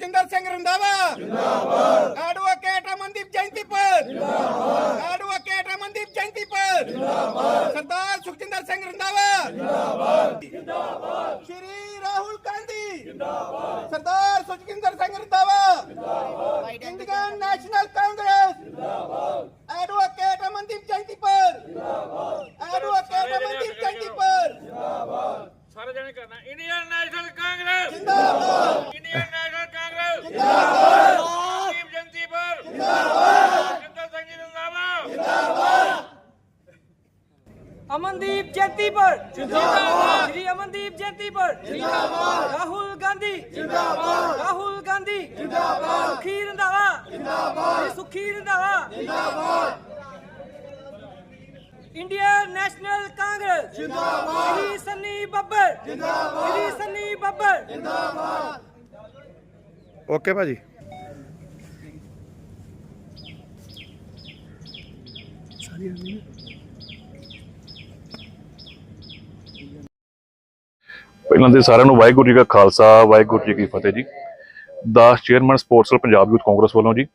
ਸੁਖਜਿੰਦਰ ਸਿੰਘ ਰੰਦਾਵਾ ਜਿੰਦਾਬਾਦ ਐਡਵੋਕੇਟ ਅਮਨਦੀਪ ਜੈਂਤੀਪੁਰ ਜਿੰਦਾਬਾਦ ਐਡਵੋਕੇਟ ਅਮਨਦੀਪ ਜੈਂਤੀਪੁਰ ਜਿੰਦਾਬਾਦ ਸਰਦਾਰ ਸੁਖਜਿੰਦਰ ਸਿੰਘ ਰੰਦਾਵਾ ਜਿੰਦਾਬਾਦ ਜਿੰਦਾਬਾਦ ਸ਼੍ਰੀ ਰਾਹੁਲ ਗਾਂਧੀ। ਜਿੰਦਾਬਾਦ ਸਰਦਾਰ ਸੁਖਜਿੰਦਰ ਸਿੰਘ ਰੰਦਾਵਾ ਜਿੰਦਾਬਾਦ ਇੰਡੀਅਨ ਨੈਸ਼ਨਲ ਕਾਂਗਰਸ। ਜਿੰਦਾਬਾਦ ਐਡਵੋਕੇਟ ਅਮਨਦੀਪ ਜੈਂਤੀਪੁਰ ਜਿੰਦਾਬਾਦ ਐਡਵੋਕੇਟ ਅਮਨਦੀਪ ਜੈਂਤੀਪੁਰ ਸਾਰੇ ਜਣੇ ਕਰਨਾ। Indian National Congress. ਜਿੰਦਾਬਾਦ। Indian national Singh ji Amandeep Amandeep Rahul Gandhi. ਜਿੰਦਾਬਾਦ। ਰਾਹੁਲ ਗਾਂਧੀ। ਜਿੰਦਾਬਾਦ। ਸੁਖੀ ਰੰਧਾਵਾ। Indian National Congress. ਜਿੰਦਾਬਾਦ। ਸ਼੍ਰੀ ਸੰਨੀ ਬੱਬਰ। ਜਿੰਦਾਬਾਦ। ਸ਼੍ਰੀ ਸੰਨੀ ਬੱਬਰ। ਓਕੇ ਭਾਜੀ। ਪਹਿਲਾਂ ਤੇ ਸਾਰਿਆਂ ਨੂੰ ਵਾਹਿਗੁਰੂ ਜੀ ਕਾ ਖਾਲਸਾ, ਵਾਹਿਗੁਰੂ ਜੀ ਕੀ ਫਤਿਹ ਜੀ। ਦਾ chairman sports cell Punjab youth Congress ਵੱਲੋਂ ਜੀ।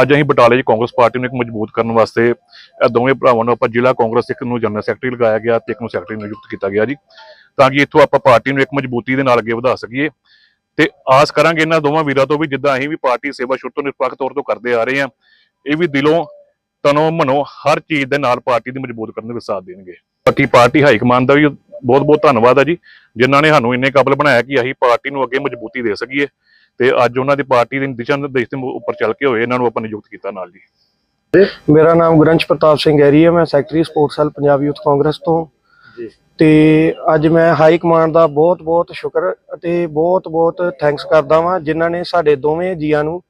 ਅੱਜ ਅਸੀਂ ਬਟਾਲੇ 'ਚ ਕਾਂਗਰਸ ਪਾਰਟੀ ਨੂੰ ਇੱਕ ਮਜ਼ਬੂਤ ਕਰਨ ਵਾਸਤੇ ਇਹ ਦੋਵੇਂ ਭਰਾਵਾਂ ਨੂੰ ਆਪਾਂ ਜ਼ਿਲ੍ਹਾ ਕਾਂਗਰਸ ਇੱਕ ਨੂੰ ਜਨਰਲ ਸੈਕਟਰੀ ਲਗਾਇਆ ਗਿਆ ਤੇ ਇੱਕ ਨੂੰ ਸੈਕਟਰੀ ਨਿਯੁਕਤ ਕੀਤਾ ਗਿਆ ਜੀ। ਤਾਂ ਕਿ ਇੱਥੋਂ ਆਪਾਂ ਪਾਰਟੀ ਨੂੰ ਇੱਕ ਮਜ਼ਬੂਤੀ ਦੇ ਨਾਲ ਅੱਗੇ ਵਧਾ ਸਕੀਏ। ਤੇ ਆਸ ਕਰਾਂਗੇ ਇਹਨਾਂ ਦੋਵਾਂ ਵੀਰਾਂ ਤੋਂ ਵੀ ਜਿੱਦਾਂ ਅਸੀਂ ਵੀ ਪਾਰਟੀ ਸੇਵਾ ਸ਼ੁਰੂ ਤੋਂ ਨਿਰਪੱਖ ਤੌਰ ਤੋਂ ਕਰਦੇ ਆ ਰਹੇ ਹਾਂ, ਇਹ ਵੀ ਦਿਲੋਂ, ਤਨੋਂ ਮਨੋਂ ਹਰ ਚੀਜ਼ ਦੇ ਨਾਲ ਪਾਰਟੀ ਦੀ ਮਜ਼ਬੂਤ ਕਰਨ ਦੇ ਵਿੱਚ ਸਾਥ ਦੇਣਗੇ। ਬਾਕੀ ਪਾਰਟੀ ਹਾਈ ਕਮਾਂਡ ਦਾ ਵੀ ਬਹੁਤ ਬਹੁਤ ਧੰਨਵਾਦ ਆ ਜੀ, ਜਿਨ੍ਹਾਂ ਨੇ ਸਾਨੂੰ ਇੰਨੇ ਕਾਬਲ ਬਣਾਇਆ ਕਿ ਅਸੀਂ ਪਾਰਟੀ ਨੂੰ ਅੱਗੇ ਮਜ਼ਬੂਤੀ ਦੇ ਸਕੀਏ ਤੇ ਅੱਜ ਉਹਨਾਂ ਦੀ ਪਾਰਟੀ ਦੇ ਦਿਸ਼ਾ ਨਿਰਦੇਸ਼ ਦੇ ਉੱਪਰ ਚੱਲ ਕੇ ਹੋਏ, ਇਹਨਾਂ ਨੂੰ ਆਪਾਂ ਨਿਯੁਕਤ ਕੀਤਾ ਨਾਲ ਜੀ। ਮੇਰਾ ਨਾਮ ਗੁਰੰਸ਼ ਪ੍ਰਤਾਪ ਸਿੰਘ ਗੈਰੀ ਹੈ, ਮੈਂ secretary sports cell Punjab youth Congress ਤੋਂ। ਤੇ ਅੱਜ ਮੈਂ ਹਾਈ ਕਮਾਂਡ ਦਾ ਬਹੁਤ ਬਹੁਤ ਸ਼ੁਕਰ ਅਤੇ ਬਹੁਤ ਬਹੁਤ ਥੈਂਕਸ ਕਰਦਾ ਵਾਂ ਜਿਨ੍ਹਾਂ ਨੇ ਸਾਡੇ ਦੋਵੇਂ ਜੀਆਂ ਨੂੰ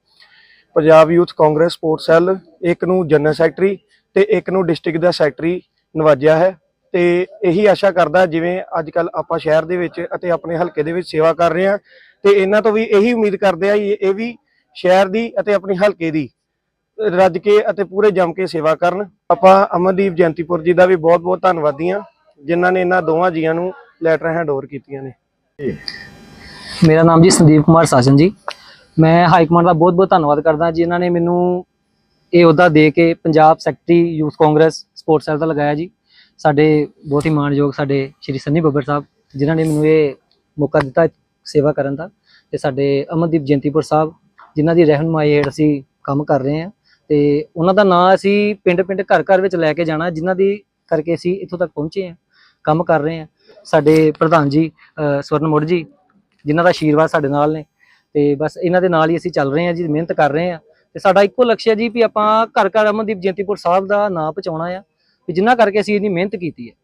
Punjab youth Congress sports cell ਇੱਕ ਨੂੰ ਜਨਰਲ ਸੈਕਟਰੀ ਤੇ ਇੱਕ ਨੂੰ ਡਿਸਟ੍ਰਿਕਟ ਦਾ ਸੈਕਟਰੀ ਨਵਾਜਿਆ ਹੈ ਤੇ ਇਹੀ ਆਸ਼ਾ ਕਰਦਾ ਜਿਵੇਂ ਅੱਜ ਕੱਲ ਆਪਾਂ ਸ਼ਹਿਰ ਦੇ ਵਿੱਚ ਅਤੇ ਆਪਣੇ ਹਲਕੇ ਦੇ ਵਿੱਚ ਸੇਵਾ ਕਰ ਰਹੇ ਹਾਂ ਤੇ ਇਹਨਾਂ ਤੋਂ ਵੀ ਇਹੀ ਉਮੀਦ ਕਰਦੇ ਆ ਇਹ ਵੀ ਸ਼ਹਿਰ ਦੀ ਅਤੇ ਆਪਣੇ ਹਲਕੇ ਦੀ ਰੱਜ ਕੇ ਅਤੇ ਪੂਰੇ ਜੰਮ ਕੇ ਸੇਵਾ ਕਰਨ। ਆਪਾਂ ਅਮਨਦੀਪ ਜੈਂਤੀਪੁਰ ਜੀ ਦਾ ਵੀ ਬਹੁਤ ਬਹੁਤ ਧੰਨਵਾਦੀ ਹਾਂ। ਜਿਨ੍ਹਾਂ ਨੇ ਇਹਨਾਂ ਦੋਵਾਂ ਜੀਆਂ ਨੂੰ ਲੈਟਰ ਹੈਂਡ ਓਵਰ ਕੀਤੀਆਂ ਨੇ। ਮੇਰਾ ਨਾਮ ਜੀ ਸੰਦੀਪ ਕੁਮਾਰ ਸਾਜਨ ਜੀ। ਮੈਂ ਹਾਈ ਕਮਾਂਡ ਦਾ ਬਹੁਤ ਬਹੁਤ ਧੰਨਵਾਦ ਕਰਦਾ ਜਿਨ੍ਹਾਂ ਨੇ ਮੈਨੂੰ ਇਹ ਅਹੁਦਾ ਦੇ ਕੇ Punjab secretary youth Congress sports cell ਦਾ ਲਗਾਇਆ ਜੀ। ਸਾਡੇ ਬਹੁਤ ਹੀ ਮਾਣਯੋਗ ਸਾਡੇ ਸ਼੍ਰੀ ਸੰਨੀ ਬੱਬਰ ਸਾਹਿਬ ਜਿਨ੍ਹਾਂ ਨੇ ਮੈਨੂੰ ਇਹ ਮੌਕਾ ਦਿੱਤਾ ਸੇਵਾ ਕਰਨ ਦਾ ਤੇ ਸਾਡੇ ਅਮਨਦੀਪ ਜੈਂਤੀਪੁਰ ਸਾਹਿਬ ਜਿਨ੍ਹਾਂ ਦੀ ਰਹਿਨਮਾਈ ਹੇਠ ਅਸੀਂ ਕੰਮ ਕਰ ਰਹੇ ਹਾਂ ਤੇ ਉਹਨਾਂ ਦਾ ਨਾਂ ਅਸੀਂ ਪਿੰਡ ਪਿੰਡ ਘਰ ਘਰ ਵਿੱਚ ਲੈ ਕੇ ਜਾਣਾ ਜਿਨ੍ਹਾਂ ਦੀ ਕਰਕੇ ਅਸੀਂ ਇੱਥੋਂ ਤੱਕ ਪਹੁੰਚੇ ਹਾਂ। ਕੰਮ ਕਰ ਰਹੇ ਹਾਂ ਸਾਡੇ ਪ੍ਰਧਾਨ ਜੀ ਸਵਰਨ ਮੁੜ ਜੀ, ਜਿਨ੍ਹਾਂ ਦਾ ਆਸ਼ੀਰਵਾਦ ਸਾਡੇ ਨਾਲ ਨੇ। ਤੇ ਬਸ ਇਹਨਾਂ ਦੇ ਨਾਲ ਹੀ ਅਸੀਂ ਚੱਲ ਰਹੇ ਹਾਂ ਜੀ, ਮਿਹਨਤ ਕਰ ਰਹੇ ਹਾਂ ਤੇ ਸਾਡਾ ਇੱਕੋ ਲਕਸ਼ਯ ਜੀ ਵੀ ਆਪਾਂ ਘਰ ਘਰ ਅਮਨਦੀਪ ਜੈਂਤੀਪੁਰ ਸਾਹਿਬ ਦਾ ਨਾਂ ਪਹੁੰਚਾਉਣਾ ਆ। ਵੀ ਜਿਨ੍ਹਾਂ ਕਰਕੇ ਅਸੀਂ ਇੰਨੀ ਮਿਹਨਤ ਕੀਤੀ ਹੈ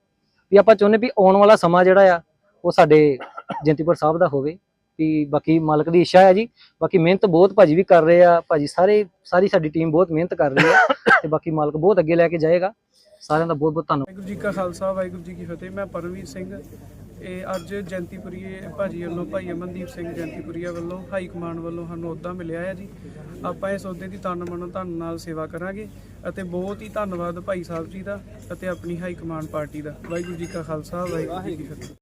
ਵੀ ਆਪਾਂ ਚਾਹੁੰਦੇ ਵੀ ਆਉਣ ਵਾਲਾ ਸਮਾਂ ਜਿਹੜਾ ਆ, ਉਹ ਸਾਡੇ ਜੈਂਤੀਪੁਰ ਸਾਹਿਬ ਦਾ ਹੋਵੇ। ਵੀ ਬਾਕੀ ਮਾਲਕ ਦੀ ਇੱਛਾ ਹੈ ਜੀ। ਬਾਕੀ ਮਿਹਨਤ ਬਹੁਤ ਭਾਜੀ ਵੀ ਕਰ ਰਹੇ ਆ। ਭਾਜੀ ਸਾਰੇ ਸਾਰੀ ਸਾਡੀ ਟੀਮ ਬਹੁਤ ਮਿਹਨਤ ਕਰ ਰਹੀ ਹੈ ਤੇ ਬਾਕੀ ਮਾਲਕ ਬਹੁਤ ਅੱਗੇ ਲੈ ਕੇ ਜਾਏਗਾ। ਸਾਰਿਆਂ ਦਾ ਬਹੁਤ ਬਹੁਤ ਧੰਨਵਾਦ। ਵਾਹਿਗੁਰੂ ਜੀ ਕਾ ਖਾਲਸਾ, ਵਾਹਿਗੁਰੂ ਜੀ ਕੀ ਫਤਿਹ। ਮੈਂ ਪਰਮਵੀਰ ਸਿੰਘ। ਇਹ ਅੱਜ ਜੈਂਤੀਪੁਰੀਏ ਭਾਜੀ ਵੱਲੋਂ ਭਾਈ ਅਮਨਦੀਪ ਸਿੰਘ ਜੈਂਤੀਪੁਰੀਆ ਵੱਲੋਂ, ਹਾਈ ਕਮਾਂਡ ਵੱਲੋਂ ਸਾਨੂੰ ਅਹੁਦਾ ਮਿਲਿਆ ਹੈ ਜੀ। ਆਪਾਂ ਇਸ ਅਹੁਦੇ ਦੀ ਤਨ ਮਨੋਂ ਧਨ ਨਾਲ ਸੇਵਾ ਕਰਾਂਗੇ ਅਤੇ ਬਹੁਤ ਹੀ ਧੰਨਵਾਦ ਭਾਈ ਸਾਹਿਬ ਜੀ ਦਾ ਅਤੇ ਆਪਣੀ ਹਾਈ ਕਮਾਂਡ ਪਾਰਟੀ ਦਾ। ਵਾਹਿਗੁਰੂ ਜੀ ਕਾ ਖਾਲਸਾ, ਵਾਹਿਗੁਰੂ ਜੀ ਕੀ ਫਤਿਹ।